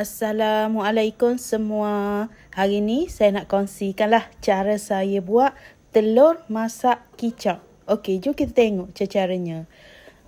Assalamualaikum semua. Hari ni saya nak kongsikanlah cara saya buat telur masak kicap. Okey, jom kita tengok cara-caranya.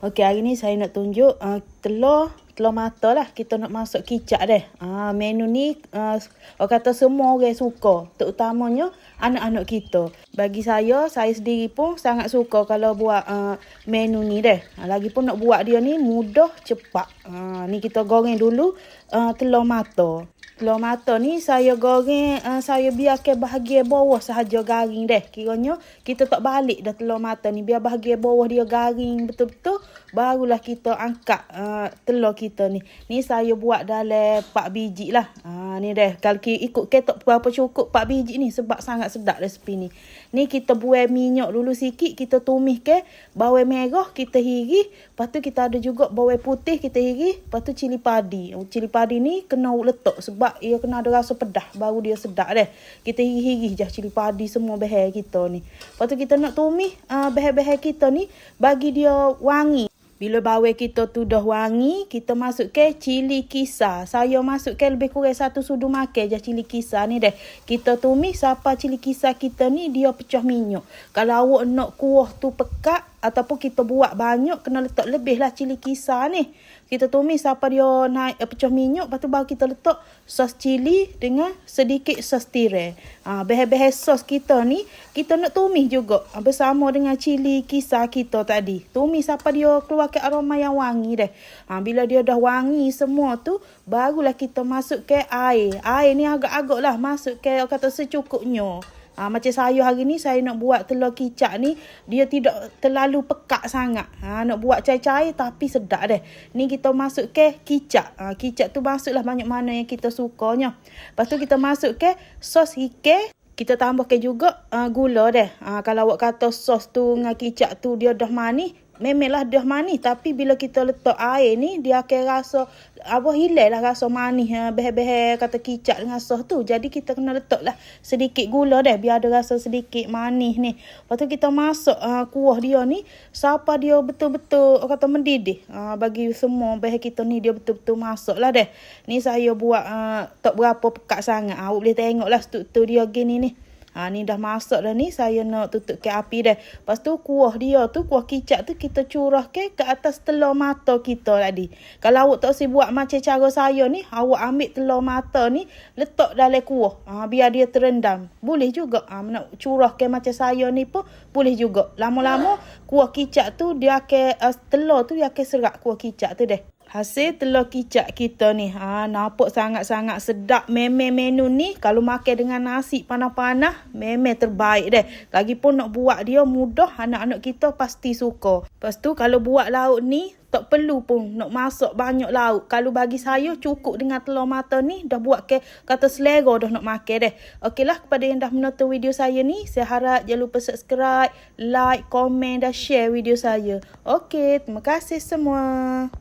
Okey, hari ni saya nak tunjuk uh, telur telur mata lah kita nak masuk kicap deh. Uh, menu ni uh, orang kata semua orang suka. Terutamanya anak-anak kita. Bagi saya, saya sendiri pun sangat suka kalau buat uh, menu ni deh. Uh, lagipun nak buat dia ni mudah, cepat. Uh, ni kita goreng dulu uh, telur mata. Telur mata ni saya goreng, uh, saya biarkan bahagian bawah sahaja garing deh. Kiranya kita tak balik dah telur mata ni. Biar bahagian bawah dia garing betul-betul. Barulah kita angkat uh, telur kita ni. Ni saya buat dalam 4 biji lah. Uh, ni deh. Kalau ikut ketok berapa cukup 4 biji ni. Sebab sangat sedap resipi ni. Ni kita buat minyak dulu sikit. Kita tumis ke. Bawang merah kita hiri. Lepas tu kita ada juga bawang putih kita hiri. Lepas tu cili padi. Cili padi ni kena letak sebab ia kena ada rasa pedah baru dia sedap deh. Kita hiri-hiri je cili padi semua behel kita ni. Lepas tu kita nak tumis uh, behel-behel kita ni bagi dia wangi. Bila bawang kita tu dah wangi, kita masuk ke cili kisar. Saya masuk ke lebih kurang satu sudu makan je cili kisar ni deh. Kita tumis siapa cili kisar kita ni dia pecah minyak. Kalau awak nak kuah tu pekat, ataupun kita buat banyak kena letak lebih lah cili kisar ni. Kita tumis sampai dia naik uh, pecah minyak lepas tu baru kita letak sos cili dengan sedikit sos tirai. Ha, behel-behel sos kita ni kita nak tumis juga ha, bersama dengan cili kisar kita tadi. Tumis sampai dia keluar ke aroma yang wangi deh. Ha, bila dia dah wangi semua tu barulah kita masuk ke air. Air ni agak-agak lah masuk ke kata secukupnya. Ha, macam saya hari ni saya nak buat telur kicap ni dia tidak terlalu pekat sangat. Ha, nak buat cair-cair tapi sedap deh. Ni kita masuk ke kicap. Ha, kicap tu masuklah banyak mana yang kita sukanya. Lepas tu kita masuk ke sos ikan. Kita tambahkan juga uh, gula deh. Ha, kalau awak kata sos tu dengan kicap tu dia dah manis, memanglah dah manis. Tapi bila kita letak air ni dia akan rasa apa hilanglah rasa manis ha, behel-behel kata kicap dengan sos tu. Jadi kita kena letaklah sedikit gula deh biar ada rasa sedikit manis ni. Lepas tu kita masuk uh, kuah dia ni. Siapa dia betul-betul kata mendidih. Uh, bagi semua behel kita ni dia betul-betul masuk lah deh. Ni saya buat uh, tak berapa pekat sangat. Uh, awak boleh tengoklah struktur dia gini ni Ha ni dah masak dah ni saya nak tutup ke api dah. Lepas tu kuah dia tu kuah kicap tu kita curah ke ke atas telur mata kita tadi. Kalau awak tak si buat macam cara saya ni, awak ambil telur mata ni letak dalam kuah. Ha biar dia terendam. Boleh juga. Ha nak curah ke macam saya ni pun boleh juga. Lama-lama kuah kicap tu dia akan uh, telur tu dia akan serak kuah kicap tu deh. Hasil telur kicap kita ni. Ha, nampak sangat-sangat sedap. Memang menu ni kalau makan dengan nasi panas-panas. Memang terbaik deh. Lagipun nak buat dia mudah. Anak-anak kita pasti suka. Lepas tu kalau buat lauk ni. Tak perlu pun nak masak banyak lauk. Kalau bagi saya cukup dengan telur mata ni. Dah buat ke kata selera dah nak makan deh. Okeylah kepada yang dah menonton video saya ni. Saya harap jangan lupa subscribe, like, komen dan share video saya. Okey, terima kasih semua.